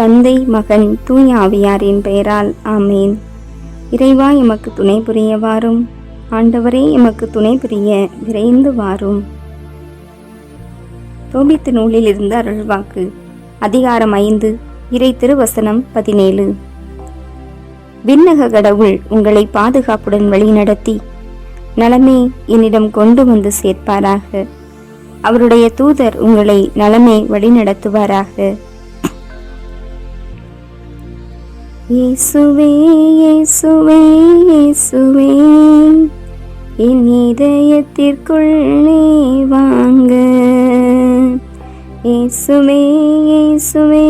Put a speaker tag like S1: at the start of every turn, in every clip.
S1: தந்தை மகன் தூய ஆவியாரின் பெயரால் ஆமேன். இறைவா எமக்கு துணை புரிய வாரும். ஆண்டவரே எமக்கு துணை புரிய விரைந்து வாரும். தோபித்து நூலில் இருந்த அருள்வாக்கு. அதிகாரம் ஐந்து இறை திருவசனம் பதினேழு. விண்ணக கடவுள் உங்களை பாதுகாப்புடன் வழிநடத்தி நலமே என்னிடம் கொண்டு வந்து சேர்ப்பாராக. அவருடைய தூதர் உங்களை நலமே வழிநடத்துவாராக இயேசுவே இயேசுவே இயேசுவே. என் இதயத்திற்குள்ளே வாங்க. இயேசுவே இயேசுவே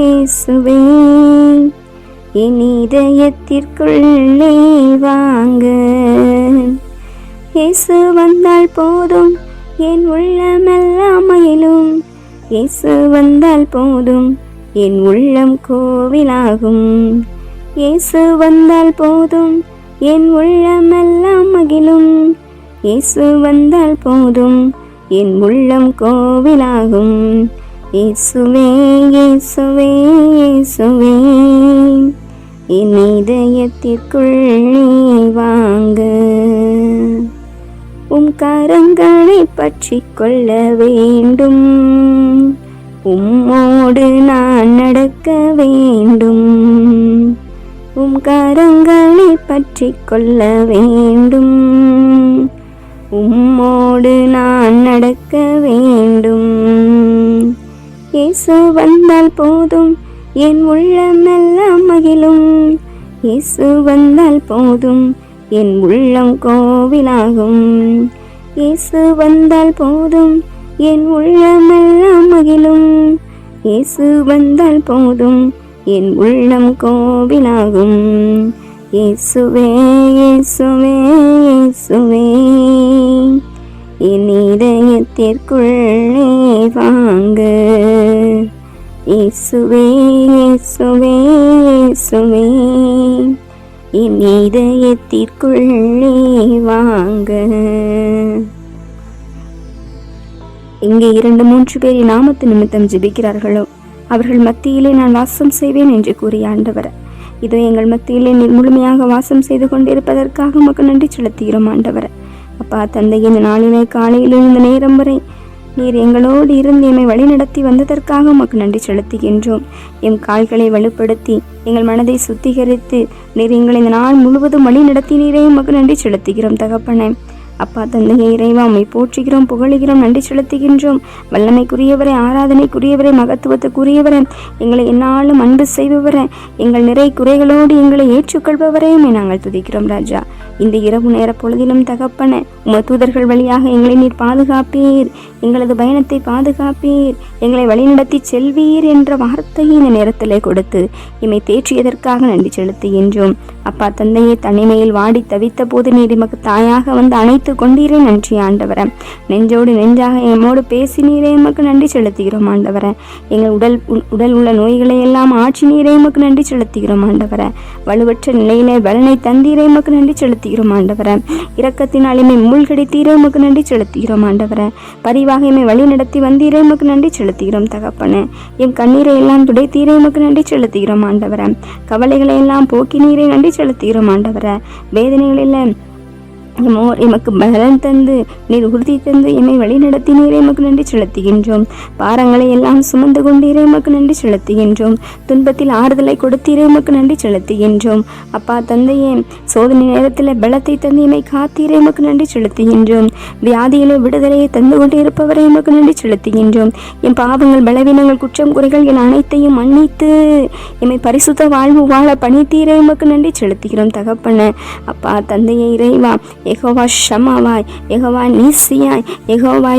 S1: இயேசுவே. என் இதயத்திற்குள்ளே வாங்க. இயேசு வந்தால் போதும் என் உள்ளமெல்லாம் மயிலும். இயேசு வந்தால் போதும் என் உள்ளம் கோவிலாகும். இயேசு வந்தால் போதும் என் உள்ளமெல்லாம் மகிழும். இயேசு வந்தால் போதும் என் உள்ளம் கோவிலாகும். இயேசுவே இயேசுவே இயேசுவே என் இதயத்திற்குள் வாங்க. உம் கரங்களை பற்றி கொள்ள வேண்டும். உன்னோடு நான் நடக்க வேண்டும். உம் கரங்களை பற்றி கொள்ள வேண்டும். உம்மோடு நான் நடக்க வேண்டும். இயேசு வந்தால் போதும் என் உள்ளமெல்லாம் மகிழும். இயேசு வந்தால் போதும் என் உள்ளம் கோவிலாகும். இயேசு வந்தால் போதும் என் உள்ளமெல்லாம் மகிழும். இயேசு வந்தால் போதும். என் உள்ளம் கோவிலாகும். இயேசுவே இயேசுவே இயேசுவே. என் இதயத்திற்குள்ளே வாங்க. இயேசுவே இயேசுவே இயேசுவே. என் இதயத்திற்குள்ளே வாங்க. இங்கே இரண்டு மூன்று பேர் நாமத்து நிமித்தம் ஜெபிக்கிறார்களோ? அவர்கள் மத்தியிலே நான் வாசம் செய்வேன் என்று கூறிய ஆண்டவர். இதோ எங்கள் மத்தியிலே நீர் முழுமையாக வாசம் செய்து கொண்டிருப்பதற்காக உமக்கு நன்றி செலுத்துகிறோம் ஆண்டவர். அப்பா தந்தை இந்த நாளிலே காலையில் இந்த நேரம் வரை நீர் எங்களோடு இருந்து எம்மை வழிநடத்தி வந்ததற்காக உமக்கு நன்றி செலுத்துகின்றோம். எம் கால்களை வலுப்படுத்தி எங்கள் மனதை சுத்திகரித்து நீர் எங்களை இந்த நாள் முழுவதும் வழி நடத்தினீரே உமக்கு நன்றி செலுத்துகிறோம் தகப்பனே. அப்பா தந்தையை இறைவா உம்மை போற்றுகிறோம் புகழுகிறோம் நன்றி செலுத்துகின்றோம். வல்லமைக்குரியவரே ஆராதனைக்குரியவரே மகத்துவத்துக்குரியவரே எங்களை என்னாலும் அன்பு செய்பவரே எங்கள் நிறை குறைகளோடு எங்களை ஏற்றுக்கொள்பவரையுமே நாங்கள் துதிக்கிறோம் ராஜா. இந்த இரவு நேர பொழுதிலும் தகப்பன உம தூதர்கள் வழியாக எங்களை நீர் பாதுகாப்பீர். எங்களது பயணத்தை பாதுகாப்பீர். எங்களை வழிநடத்தி செல்வீர் என்ற வார்த்தையை இந்த நேரத்திலே கொடுத்து இமை தேற்றியதற்காக நன்றி செலுத்துகின்றோம். அப்பா தந்தையை தனிமையில் வாடி தவித்த போது நீர் எமக்கு தாயாக வந்து அணைத்து கொண்டீரே நன்றி ஆண்டவரே. நெஞ்சோடு நெஞ்சாக எம்மோடு பேசினீரே எமக்கு நன்றி செலுத்துகிறோம் ஆண்டவரே. எங்கள் உடல் உடல் உள்ள நோய்களை எல்லாம் ஆட்சி நீரே எமக்கு நன்றி செலுத்துகிறோம் ஆண்டவரே. வலுவற்ற நிலையிலே பலனை தந்தீரே எமக்கு நன்றி செலுத்துகிறோம் ஆண்டவரே. இரக்கத்தினால் எம்மை மூழ்கடித்தீரே எமக்கு நன்றி செலுத்துகிறோம் ஆண்டவரே. பரிவாக எம்மை வழி நடத்தி வந்தீரே எமக்கு நன்றி செலுத்துகிறோம் தகப்பனே. என் கண்ணீரை எல்லாம் துடைத்தீரே எமக்கு நன்றி செலுத்துகிறோம் ஆண்டவரே. கவலைகளை எல்லாம் போக்கினீரே நன்றி செலுத்துகிறோம் ஆண்டவரே. வேதனைகளில் எமோ எமக்கு பலன் தந்து நீர் உறுதி தந்து எம்மை வழி நடத்தினீரே எமக்கு நன்றி செலுத்துகின்றோம். பாரங்களை எல்லாம் சுமந்து கொண்டீரே எமக்கு நன்றி செலுத்துகின்றோம். துன்பத்தில் ஆறுதலை கொடுத்தீரே எமக்கு நன்றி செலுத்துகின்றோம். அப்பா தந்தையே சோதனை நேரத்தில் பலத்தை தந்து எம்மை காத்தீரே எமக்கு நன்றி செலுத்துகின்றோம். வியாதியிலே விடுதலையை தந்து கொண்டே இருப்பவரை எமக்கு நன்றி செலுத்துகின்றோம். என் பாவங்கள் பலவீனங்கள் குற்றம் குறைகள் என் அனைத்தையும் மன்னித்து எம்மை பரிசுத்த வாழ்வு வாழ பணித்தீரே எமக்கு நன்றி செலுத்துகிறோம். தகப்பன அப்பா தந்தையை இறைவா यहोवा शमावाय यहोवा निस्सियाय यहोवा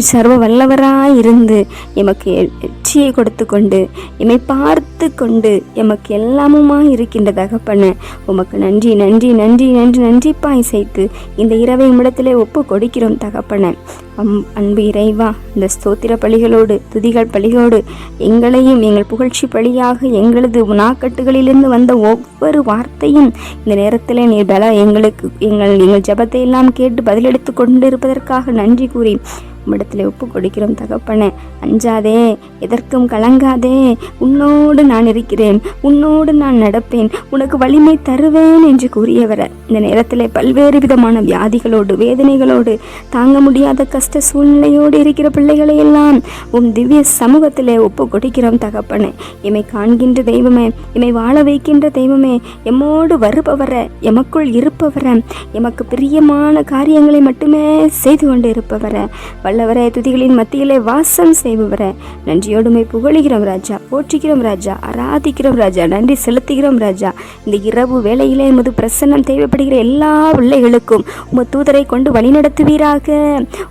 S1: சர்வ வல்லவராய் இருந்து எமக்கு எச்சியை கொடுத்து கொண்டு எம்மை பார்த்து கொண்டு எமக்கு எல்லாமுமாய் இருக்கின்ற தகப்பன உமக்கு நன்றி நன்றி நன்றி நன்றி நன்றிப்பாய் சேர்த்து இந்த இரவை இடத்திலே ஒப்பு கொடுக்கிறோம் தகப்பன. அம் அன்பு இறைவா இந்த ஸ்தோத்திர பலிகளோடு துதிகள் பலிகளோடு எங்களையும் எங்கள் புகழ்ச்சி பலியாக எங்களது நாக்கட்டுகளிலிருந்து வந்த ஒவ்வொரு வார்த்தையும் இந்த நேரத்தில் நீர் பல எங்களுக்கு எங்கள் எங்கள் ஜபத்தை எல்லாம் கேட்டு பதிலளித்து கொண்டிருப்பதற்காக நன்றி கூறி உம்மிடத்தில் ஒப்பு கொடுக்கிறோம் தகப்பனே. அஞ்சாதே எதற்கும் கலங்காதே. உன்னோடு நான் இருக்கிறேன் உன்னோடு நான் நடப்பேன் உனக்கு வலிமை தருவேன் என்று கூறியவர. இந்த நேரத்தில் பல்வேறு விதமான வியாதிகளோடு வேதனைகளோடு தாங்க முடியாத கஷ்ட சூழ்நிலையோடு இருக்கிற பிள்ளைகளை எல்லாம் உம் திவ்ய சமூகத்திலே ஒப்பு கொடுக்கிறோம் தகப்பனே. எமை காண்கின்ற தெய்வமே எமை வாழ வைக்கின்ற தெய்வமே எம்மோடு வருபவர எமக்குள் இருப்பவர எமக்கு பிரியமான காரியங்களை மட்டுமே செய்து கொண்டு இருப்பவர வல்லவர துதிகளின் மத்தியிலே வாசம் செய்பவரே. நன்றியோடுமை புகழுகிறோம் ராஜா போற்றுகிறோம் ராஜா ஆராதிக்கிறோம் ராஜா நன்றி செலுத்துகிறோம் ராஜா. இந்த இரவு வேளையிலே எமது பிரசன்னம் தேவைப்படுகிற எல்லா பிள்ளைகளுக்கும் உமது தூதரை கொண்டு வழிநடத்துவீராக.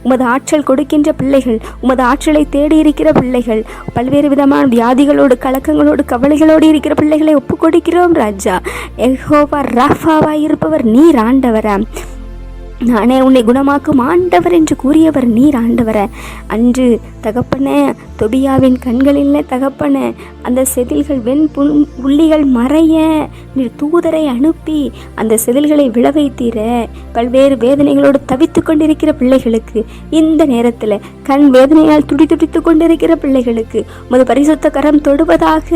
S1: உமது ஆற்றல் கொடுக்கின்ற பிள்ளைகள் உமது ஆற்றலை தேடி இருக்கிற பிள்ளைகள் பல்வேறு விதமான வியாதிகளோடு கலக்கங்களோடு கவலைகளோடு இருக்கிற பிள்ளைகளை ஒப்பு கொடுக்கிறோம் ராஜா. எஹோவா ராஃபாவாய் இருப்பவர் நீர் ஆண்டவரா. நானே உன்னை குணமாக்கும் ஆண்டவர் என்று கூறியவர் நீர் ஆண்டவர. அன்று தகப்பன தொபியாவின் கண்களில் தகப்பன அந்த செதில்கள் வெண் புண் புள்ளிகள் மறைய நீர் தூதரை அனுப்பி அந்த செதில்களை விழவைத்தீர. பல்வேறு வேதனைகளோடு தவித்து கொண்டிருக்கிற பிள்ளைகளுக்கு இந்த நேரத்தில் கண் வேதனையால் துடி துடித்து கொண்டிருக்கிற பிள்ளைகளுக்கு உமது பரிசுத்த கரம் தொடுவதாக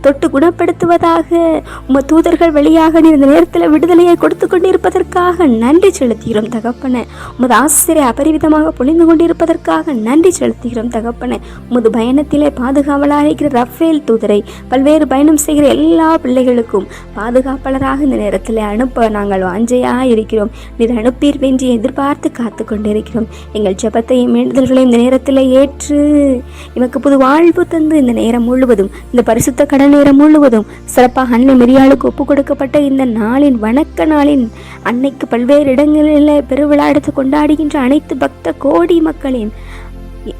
S1: தொட்டு குணப்படுத்துவதாக உம தூதர்கள் வழியாக நீர் இந்த நேரத்தில் விடுதலையை கொடுத்து கொண்டிருப்பதற்காக நன்றி செலுத்துகிறோம் தகப்பன. உமது ஆசிரியரை அபரிவிதமாக பொழிந்து கொண்டிருப்பதற்காக நன்றி செலுத்துகிறோம் தகப்பன. உமது பயணத்திலே பாதுகாவலாக இருக்கிற ரஃபேல் தூதரை பல்வேறு பயணம் செய்கிற எல்லா பிள்ளைகளுக்கும் பாதுகாப்பாளராக இந்த நேரத்தில் அனுப்ப நாங்கள் வாஞ்சையாக இருக்கிறோம் நீர் அனுப்பீர் வென்று எதிர்பார்த்து காத்து கொண்டிருக்கிறோம். எங்கள் ஜபத்தையும் வேண்டுதல்களையும் இந்த நேரத்தில் ஏற்று எமக்கு புது வாழ்வு தந்து இந்த நேரம் முழுவதும் இந்த பரிசுத்த கடல் நேரம் முழுவதும் சிறப்பாக அன்னை மெரியாளுக்கு ஒப்புக் கொடுக்கப்பட்ட இந்த நாளின் வணக்க நாளின் அன்னைக்கு பல்வேறு இடங்கள் இடங்களில் பெருவிழா எடுத்து கொண்டாடுகின்ற அனைத்து பக்த கோடி மக்களின்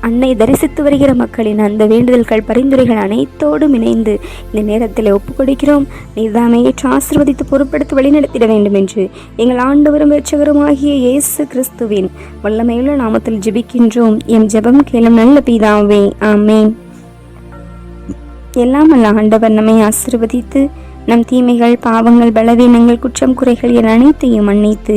S1: அன்னை தரிசித்து வருகிற மக்களின் அந்த வேண்டுதல்கள் பரிந்துரைகள் அனைத்தோடும் இணைந்து இந்த நேரத்தில் ஒப்புக்கொடுக்கிறோம். நீதாமே ஏற்று ஆசிர்வதித்து பொறுப்படுத்தி வழிநடத்திட வேண்டும் என்று எங்கள் ஆண்டவரும் வெற்றவருமாகிய இயேசு கிறிஸ்துவின் வல்லமையுள்ள நாமத்தில் ஜெபிக்கின்றோம். எம் ஜெபம் கேளும் நல்ல பிதாவே ஆமேன். எல்லாம் அல்ல ஆண்டவர் நம்மை ஆசிர்வதித்து நம் தீமைகள் பாவங்கள் பலவீனங்கள் குற்றம் குறைகள் என அனைத்தையும் மன்னித்து